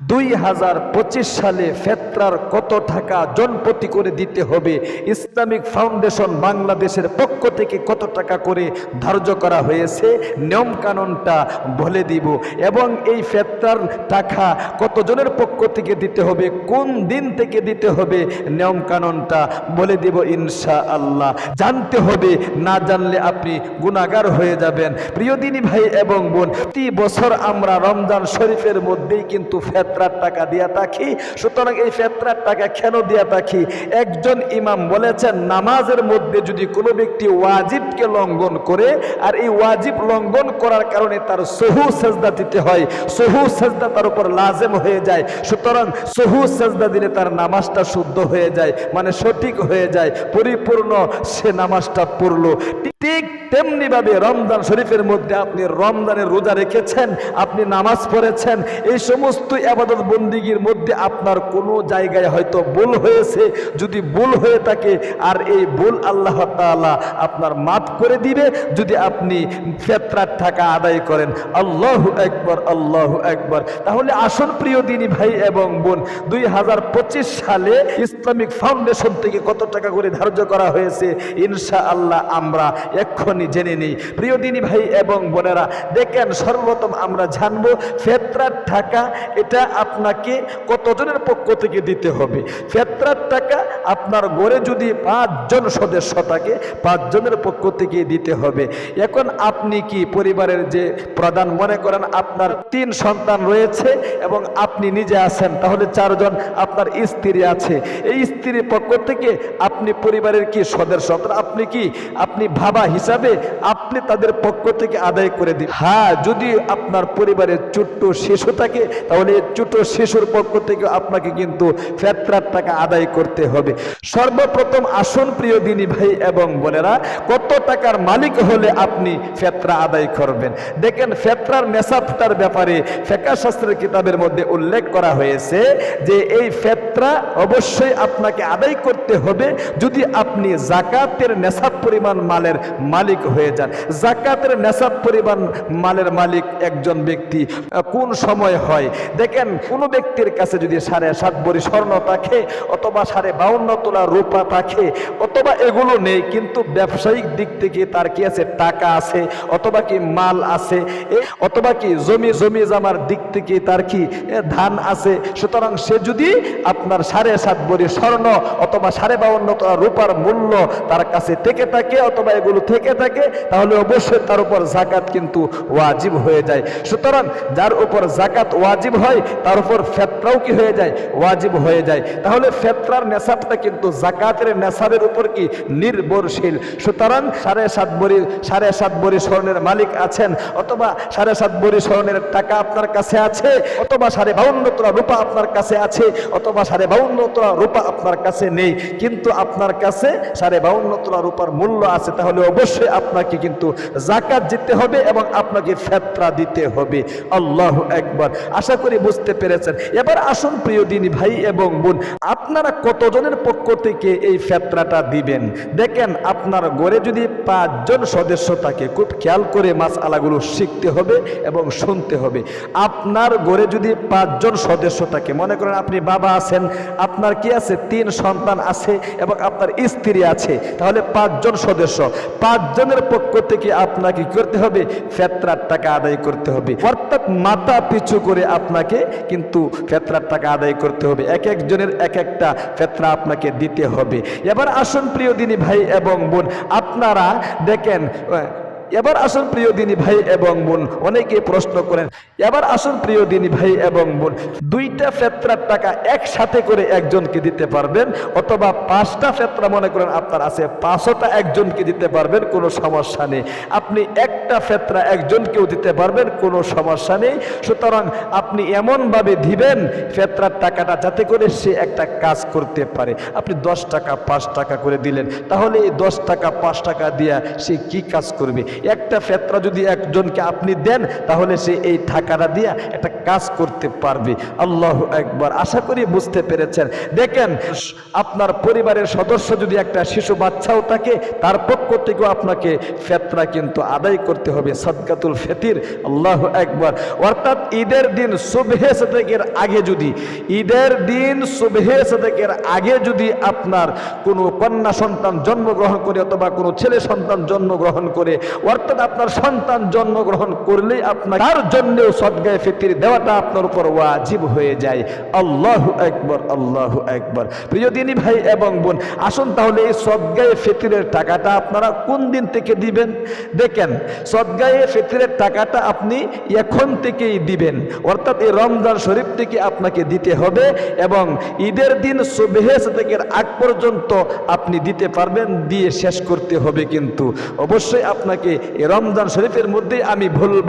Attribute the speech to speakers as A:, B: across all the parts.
A: দুই হাজার পঁচিশ সালে ফেতরার কত টাকা জনপ্রতি করে দিতে হবে? ইসলামিক ফাউন্ডেশন বাংলাদেশের পক্ষ থেকে কত টাকা করে ধার্য করা হয়েছে? নিয়মকানুনটা বলে দিব। এবং এই ফেতরার টাকা কতজনের পক্ষ থেকে দিতে হবে? কোন দিন থেকে দিতে হবে? নিয়মকানুনটা বলে দিব ইনশা আল্লাহ জানতে হবে, না জানলে আপনি গুণাগার হয়ে যাবেন। প্রিয় দিনী ভাই এবং বোন, প্রতি বছর আমরা রমজান শরীফের মধ্যেই কিন্তু ফেতরার টাকা দিয়া থাকি, সুতরাং এই ফেতরার টাকা কেন দিয়া থাকি? একজন ইমাম বলেছেন, নামাজের মধ্যে যদি কোনো ব্যক্তি ওয়াজিবকে লঙ্ঘন করে, আর এই ওয়াজিব লঙ্ঘন করার কারণে তার সহু সেজদা দিতে হয়, সহু সেজদা তার উপর লাজেম হয়ে যায়, সুতরাং সহু সেজদা দিলে তার নামাজটা শুদ্ধ হয়ে যায় মানে সঠিক হয়ে যায়, পরিপূর্ণ সে নামাজটা পড়ল। ঠিক তেমনি ভাবে রমজান শরীফের মধ্যে আপনি রমজানের রোজা রেখেছেন, আপনি নামাজ পড়েছেন, এই সমস্ত আবাদত বন্দিগির মধ্যে আপনার কোনো জায়গায় হয়তো ভুল হয়েছে। যদি ভুল হয়ে থাকে, আর এই ভুল আল্লাহ তাআলা আপনার মাফ করে দিবে। যদি আপনি ফেতরার টাকা আদায় করেন, আল্লাহ একবার আল্লাহ একবার তাহলে আসল প্রিয় দিনী ভাই এবং বোন, দুই হাজার পঁচিশ সালে ইসলামিক ফাউন্ডেশন থেকে কত টাকা করে ধার্য করা হয়েছে ইনশা আল্লাহ আমরা এক্ষুনি জেনে নিই। প্রিয় দিনী ভাই এবং বোনেরা, দেখেন সর্বপ্রথম আমরা জানব ফেতরার টাকা, এটা আপনাকে কতজনের পক্ষ থেকে দিতে হবে? ফেতরার টাকা আপনার গড়ে যদি পাঁচজন সদস্য থাকে, পাঁচজনের পক্ষ থেকে দিতে হবে। এখন আপনি কি পরিবারের যে প্রধান মনে করেন, আপনার তিন সন্তান রয়েছে এবং আপনি নিজে আছেন, তাহলে চারজন আপনার স্ত্রী আছে। এই স্ত্রীর পক্ষ থেকে আপনি পরিবারের কি সদস্য? আপনি কি, আপনি ভাবা হিসাবে আপনি তাদের পক্ষ থেকে আদায় করে দিন হ্যাঁ যদি আপনার পরিবারের ছোট্ট শিশু থাকে, তাহলে এই শিশুর পক্ষ থেকে আপনাকে কিন্তু ফেতরার টাকা আদায় করতে হবে। সর্বপ্রথম আসন প্রিয় দিনী ভাই এবং বোনেরা, কত টাকার মালিক হলে আপনি ফেতরা আদায় করবেন? দেখেন ফেতরার নেশাবটার ব্যাপারে ফেকা শাস্ত্রের কিতাবের মধ্যে উল্লেখ করা হয়েছে যে এই ফেতরা অবশ্যই আপনাকে আদায় করতে হবে যদি আপনি জাকাতের নেশাব পরিমাণ মালের মালিক হয়ে যান। জাকাতের নেশাব পরিমাণ মালের মালিক একজন ব্যক্তি কোন সময় হয়? দেখেন, কোনো ব্যক্তির কাছে যদি সাড়ে সাত বড়ি স্বর্ণ থাকে, অথবা সাড়ে বাউন্ন তোলা রূপা থাকে, অথবা এগুলো নেই, কিন্তু ব্যবসায়িক দিক থেকে তার কি আছে? টাকা আছে, অথবা কি মাল আছে অথবা কি জমি জমি জামার দিক থেকে তার কি ধান আছে। সুতরাং সে যদি আপনার সাড়ে সাত বড়ি স্বর্ণ অথবা সাড়ে বাউন্ন তোলা রূপার মূল্য তার কাছে থেকে থাকে, অথবা এগুলো থেকে থাকে, তাহলে অবশ্যই তার উপর জাকাত কিন্তু ওয়াজিব হয়ে যায়। সুতরাং যার উপর জাকাত ওয়াজিব হয় তার উপর ফেতরাও কি হয়ে যায়? ওয়াজিব হয়ে যায়। তাহলে ফেতরার নেশাবটা কিন্তু জাকাতের নেশাবের উপর কি? নির্ভরশীল। সুতরাং সাড়ে সাত বড়ি, সাড়ে সাত বড়ি স্বর্ণের মালিক আছেন, অথবা সাড়ে সাত বড়ি স্বর্ণের টাকা আপনার কাছে আছে, অথবা সাড়ে বাউন্ন তোলা রূপা আপনার কাছে আছে, অথবা সাড়ে বাউন্ন তোলা রূপা আপনার কাছে নেই। কিন্তু আপনার কাছে সাড়ে বাউন্ন তোলা রূপার মূল্য আছে, তাহলে অবশ্যই আপনাকে কিন্তু জাকাত দিতে হবে এবং আপনাকে ফেতরা দিতে হবে। আল্লাহ একবার। আশা করি বুঝতে পেরেছেন। এবার আসুন প্রিয় দিনী ভাই এবং বোন, আপনারা কতজনের পক্ষ থেকে এই ফেতরাটা দিবেন? দেখেন, আপনার ঘরে যদি পাঁচজন সদস্য থাকে, খুব খেয়াল করে মাছ আলাগুলো শিখতে হবে এবং শুনতে হবে। আপনার ঘরে যদি পাঁচজন সদস্য থাকে, মনে করেন আপনি বাবা আছেন, আপনার কি আছে? তিন সন্তান আছে এবং আপনার স্ত্রী আছে। তাহলে পাঁচজন সদস্য, পাঁচজনের পক্ষ থেকে আপনাকে করতে হবে? ফেতরার টাকা আদায় করতে হবে। অর্থাৎ মাথা পিছু করে আপনাকে কিন্তু ফেতরার টাকা আদায় করতে হবে। এক একজনের এক একটা ফেতরা আপনাকে দিতে হবে। এবার আসুন প্রিয় দিনী ভাই এবং বোন, আপনারা দেখেন এবার আসুন প্রিয় দিনী ভাই এবং বোন, অনেকে প্রশ্ন করেন, এবার আসুন প্রিয় দিনী ভাই এবং বোন, দুইটা ফেতরার টাকা একসাথে করে একজনকে দিতে পারবেন অথবা পাঁচটা ফেতরা মনে করেন আপনার আছে পাঁচটা একজনকে দিতে পারবেন, কোনো সমস্যা নেই। আপনি একটা ফেতরা একজনকেও দিতে পারবেন, কোনো সমস্যা নেই। সুতরাং আপনি এমনভাবে দিবেন, ফেতরার টাকাটা যাতে করে সে একটা কাজ করতে পারে। আপনি দশ টাকা, পাঁচ টাকা করে দিলেন, তাহলে এই দশ টাকা, পাঁচ টাকা দিয়া সে কি কাজ করবে? একটা ফেতরা যদি একজনকে আপনি দেন, তাহলে সে এই টাকাটা দিয়ে একটা কাজ করতে পারবে। আল্লাহ একবার আশা করি বুঝতে পেরেছেন। দেখেন, আপনার পরিবারের সদস্য যদি একটা শিশু বাচ্চাও থাকে, তার পক্ষ থেকেও আপনাকে ফেতরা কিন্তু আদায় করতে হবে। সদকাতুল ফেতির। আল্লাহ একবার অর্থাৎ ঈদের দিন সুবহে সদেকের আগে যদি, ঈদের দিন সুবহে সদেকের আগে যদি আপনার কোনো কন্যা সন্তান জন্মগ্রহণ করে অথবা কোনো ছেলে সন্তান জন্মগ্রহণ করে অর্থাৎ আপনার সন্তান জন্মগ্রহণ করলে আপনার তার জন্যেও সদগায়ে ফিতির দেওয়াটা আপনার উপর ওয়াজিব হয়ে যায়। আল্লাহ একবার আল্লাহ একবার প্রিয় দিনী ভাই এবং বোন, আসুন তাহলে এই সদগায়ে ফিতিরের টাকাটা আপনারা কোন দিন থেকে দিবেন? দেখেন, সদগায়ে ফিতিরের টাকাটা আপনি এখন থেকেই দিবেন। অর্থাৎ এই রমজান শরীফ থেকে আপনাকে দিতে হবে এবং ঈদের দিন সুবেহেস থেকে আগ পর্যন্ত আপনি দিতে পারবেন, দিয়ে শেষ করতে হবে কিন্তু। অবশ্যই আপনাকে এই রমজান শরীফের মধ্যে আমি বলব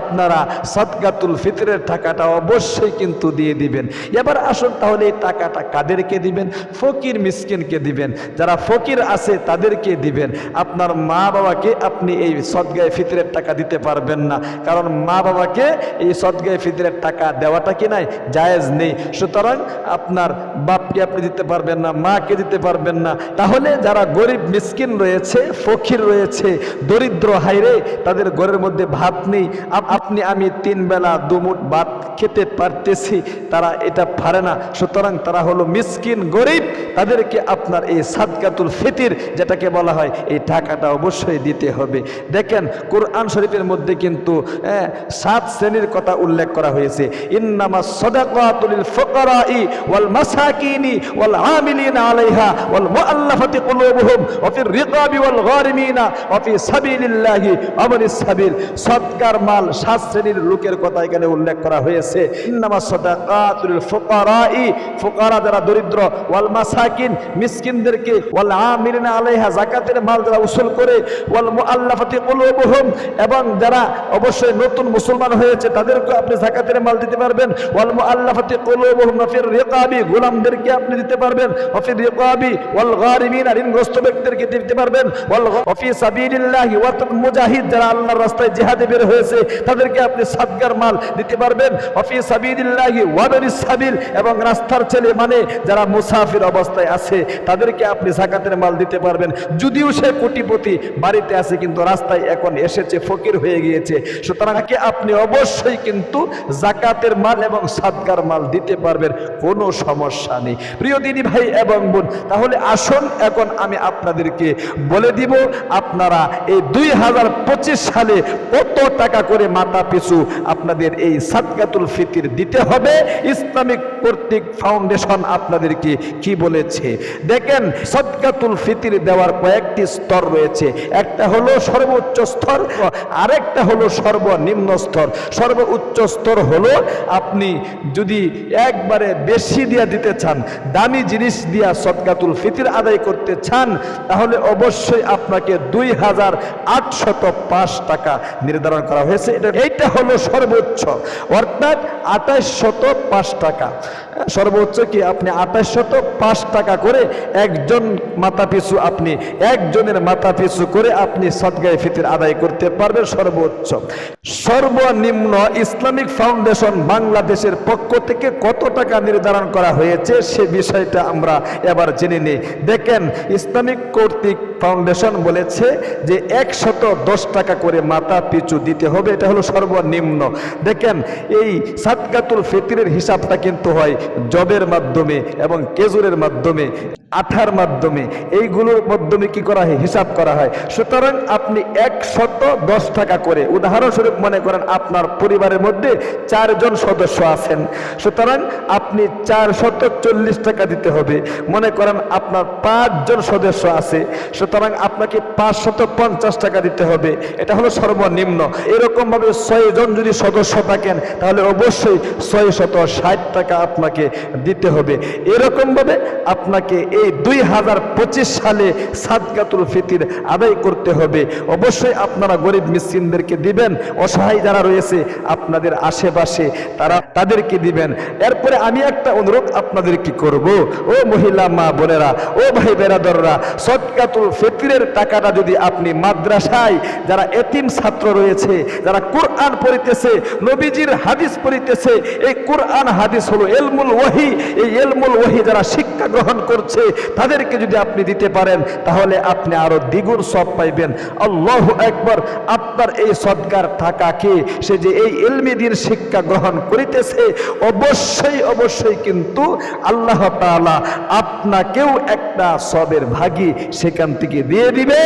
A: আপনারা সদকাতুল ফিতরের টাকাটা অবশ্যই কিন্তু দিয়ে দিবেন। এবার আসুন তাহলে এই টাকাটা কাদেরকে দিবেন? ফকির মিসকিনকে দিবেন। যারা ফকির আছে তাদেরকে দিবেন। আপনার মা বাবাকে আপনি এই সদগায়ে ফিতরের টাকা দিতে পারবেন না। কারণ মা বাবাকে এই সদগায়ে ফিতরের টাকা দেওয়াটা কি নাই? জায়েজ নেই। সুতরাং আপনার বাপকে আপনি দিতে পারবেন না, মাকে দিতে পারবেন না। তাহলে যারা গরিব, মিসকিন রয়েছে, ফকির রয়েছে, দরিদ্র হাইরে তাদের ঘরের মধ্যে ভাত নেই। আপনি আমি তিন বেলা দুমুট ভাত খেতে পারতেছি, তারা এটা পারে না। সুতরাং তারা হলো মিসকিন, গরিব। তাদেরকে আপনার এই সাদকাতুল ফিতির, যেটাকে বলা হয়, এই টাকাটা অবশ্যই দিতে হবে। দেখেন, কোরআন শরীফের মধ্যে কিন্তু সাত শ্রেণির কথা উল্লেখ করা হয়েছে। ইন্নামা সদাকাতুল ফুকারাই ওয়াল মাসাকিনি ওয়াল আমিলিনা আলাইহা ওয়াল মুআল্লাফাতি কুলুবুহুম, ওয়া ফির রিকাবি ওয়াল গারিমিনা, ওয়া ফি সদকার মাল সাত শ্রেণির লোকের কথা এখানে উল্লেখ করা হয়েছে। যারা দরিদ্র, ওয়াল মাসাকিন, মিসকিনদেরকে, ওয়াল আমিলিনা আলাইহা, যাকাতের মাল যারা উসুল করে, ওয়াল মুআল্লাফাতি কুলুবুহুম, এবং যারা অবশ্যই নতুন মুসলমান হয়েছে তাদেরকে আপনি যাকাতের মাল দিতে পারবেন। ওয়াল মুআল্লাফাতি কুলুবুহুম ফির রিকাবি, গোলামদেরকে আপনি দিতে পারবেন। ওয়া ফির রিকাবি, ওয়াল গারিমিন, ঋণগ্রস্ত ব্যক্তিদেরকে দিতে পারবেন। ওয়াল ওয়া ফি সাবিলিল্লাহি অর্থাৎ মুজাহিদ যারা আল্লাহর রাস্তায় জিহাদে বের হয়েছে, তাদেরকে আপনি সাদগার মাল দিতে পারবেন। ওয়া ফি সাবিলিল্লাহি সাবিল, এবং রাস্তার ছেলে মানে যারা মুসাফির অবস্থায় আছে, তাদেরকে আপনি যাকাতের মাল দিতে পারবেন। যদিও সে কোটিপতি, বাড়িতে আছে কিন্তু রাস্তায় এখন এসেছে, ফকির হয়ে গিয়েছে। সুতরাং আপনি অবশ্যই কিন্তু জাকাতের মাল এবং সাদগার মাল দিতে পারবেন, কোনো সমস্যা নেই। প্রিয় দিনী ভাই এবং বোন, তাহলে আসুন, এখন আমি আপনাদেরকে বলে দিব, আপনারা এই দুই হাজার পঁচিশ সালে কত টাকা করে মাথা পিছু আপনাদের এই সাদকাতুল ফিতির দিতে হবে? ইসলামিক কর্তৃক ফাউন্ডেশন আপনাদেরকে কি বলেছে? দেখেন, সদকাতুল ফিতির দেওয়ার কয়েকটি স্তর রয়েছে। একটা হলো সর্বোচ্চ স্তর, আরেকটা হলো সর্বনিম্ন স্তর। সর্বোচ্চ স্তর হলো আপনি যদি একবারে বেশি দিয়া দিতে চান, দামি জিনিস দিয়া সদকাতুল ফিতির আদায় করতে চান, তাহলে অবশ্যই আপনাকে দুই হাজার আটশত পাঁচ টাকা নির্ধারণ করা হয়েছে। এটা এইটা হলো সর্বোচ্চ। অর্থাৎ আঠাশ শত পাঁচ টাকা। সর্বোচ্চ কি আপনি আঠাশ শত পাঁচ টাকা করে একজন মাথা পিছু আপনি একজনের মাথা পিছু করে আপনি সদগায়ে ফিতির আদায় করতে পারবেন সর্বোচ্চ। সর্বনিম্ন ইসলামিক ফাউন্ডেশন বাংলাদেশের পক্ষ থেকে কত টাকা নির্ধারণ করা হয়েছে সে বিষয়টা আমরা এবার জেনে নিই। দেখেন, ইসলামিক কর্তৃক ফাউন্ডেশন বলেছে যে একশত দশ টাকা করে মাথা পিছু দিতে হবে, এটা হলো সর্বনিম্ন। দেখেন, এই সাদকাতুল ফিতরের হিসাবটা কিন্তু হয় জবের মাধ্যমে এবং কেজুরের মাধ্যমে, আঠার মাধ্যমে। এইগুলোর মাধ্যমে কি করা হয়? হিসাব করা হয়। সুতরাং আপনি একশত দশ টাকা করে, উদাহরণস্বরূপ মনে করেন আপনার পরিবারের মধ্যে চারজন সদস্য আছেন, সুতরাং আপনি চারশত চল্লিশ টাকা দিতে হবে। মনে করেন আপনার পাঁচজন সদস্য আছে সুতরাং আপনাকে পাঁচশত পঞ্চাশ টাকা দিতে হবে। এটা হলো সর্বনিম্ন। এরকম ভাবে ছয় জন যদি সদস্য থাকেন, তাহলে অবশ্যই ছয় শত ষাট টাকা আপনাকে দিতে হবে। এরকম ভাবে আপনাকে এই দুই হাজার পঁচিশ সালে সাদকাতুল ফিতির আদায় করতে হবে। অবশ্যই আপনারা গরিব মিসকিনদেরকে দিবেন। অসহায় যারা রয়েছে, আপনাদের আশেপাশে তারা তাদেরকে দিবেন। এরপরে আমি একটা অনুরোধ আপনাদের কি করব। ও মহিলা মা বোনেরা, ও ভাই বেরাদররা সদকাতুল ফিতরের টাকাটা যদি আপনি মাদ্রাসায়, যারা এতিম ছাত্র রয়েছে, যারা কোরআন পড়িতেছে, নবীজির হাদিস পড়িতেছে, এই কোরআন হাদিস হলো এলমুল ওয়াহি। এই এলমুল ওয়াহি যারা শিক্ষা গ্রহণ করছে, তাদেরকে যদি আপনি দিতে পারেন, তাহলে আপনি আরও দ্বিগুণ সব পাইবেন। আল্লাহ একবার আপনার এই সদকার টাকাকে সে যে এই এলমি দিন শিক্ষা গ্রহণ করিতেছে, অবশ্যই অবশ্যই কিন্তু আল্লাহ তাআলা আপনাকেও একটা সবের ভাগই সেখান থেকে দিয়ে দিবে,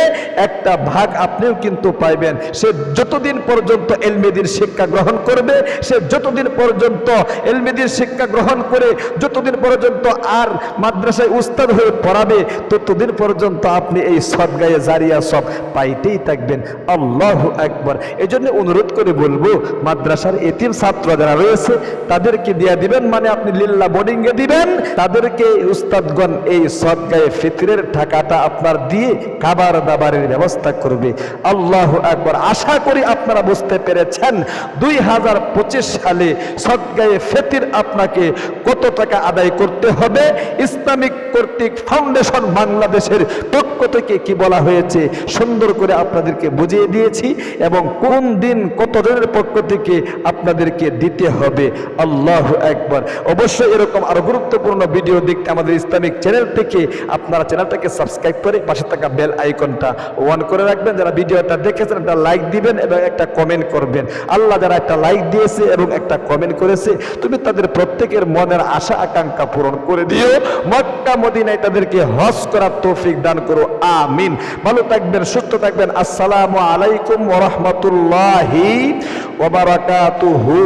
A: একটা ভাগ আপনিও কিন্তু পাইবেন। সে যতদিন পর্যন্ত এলমেদির শিক্ষা গ্রহণ করবে, সে যতদিন পর্যন্ত এলমেদির শিক্ষা গ্রহণ করে, যতদিন পর্যন্ত আর মাদ্রাসায় উস্তাদ হয়ে পড়াবে, ততদিন পর্যন্ত আপনি এই সদগায়ে জারিয়া সব পাইতেই থাকবেন। আল্লাহ একবার এই জন্য অনুরোধ করে বলব, মাদ্রাসার এতিম ছাত্র যারা রয়েছে, তাদেরকে দিয়ে দিবেন মানে আপনি লিল্লা বোর্ডিংয়ে দিবেন, তাদেরকে উস্তাদগণ এই সদগায়ে ফিতরের টাকাটা আপনার দিয়ে খাবার দাবারের ব্যবস্থা করবে। আল্লাহ একবার আশা করি আপনারা বুঝতে পেরেছেন, দুই হাজার পঁচিশ সালে সদগায়ে ফেতির আপনাকে কত টাকা আদায় করতে হবে? ইসলামিক কর্তৃক ফাউন্ডেশন বাংলাদেশের পক্ষ থেকে কি বলা হয়েছে? সুন্দর করে আপনাদেরকে বুঝিয়ে দিয়েছি এবং কোন দিন কতজনের পক্ষ থেকে আপনাদেরকে দিতে হবে। আল্লাহ একবার অবশ্যই এরকম আরও গুরুত্বপূর্ণ ভিডিও দেখতে আমাদের ইসলামিক চ্যানেল থেকে আপনারা চ্যানেলটাকে সাবস্ক্রাইব করে পাশে থাকা বেল আইকনটা অন করে রাখবেন। যারা ভিডিওটা দেখেছেন, একটা লাইক দিবেন এবং একটা কমেন্ট করবেন। আল্লাহ যারা একটা লাইক দিয়েছে এবং একটা কমেন্ট করেছে, তুমি তাদের প্রত্যেকের মনের আশা, আকাঙ্ক্ষা পূরণ করে দিও। মক্কা, মদিনায় তাদেরকে হজ করার তৌফিক দান করো। আমিন। ভালো থাকবেন, সুস্থ থাকবেন। আসসালামু আলাইকুম ওয়া রাহমাতুল্লাহি ওয়া বারাকাতুহু।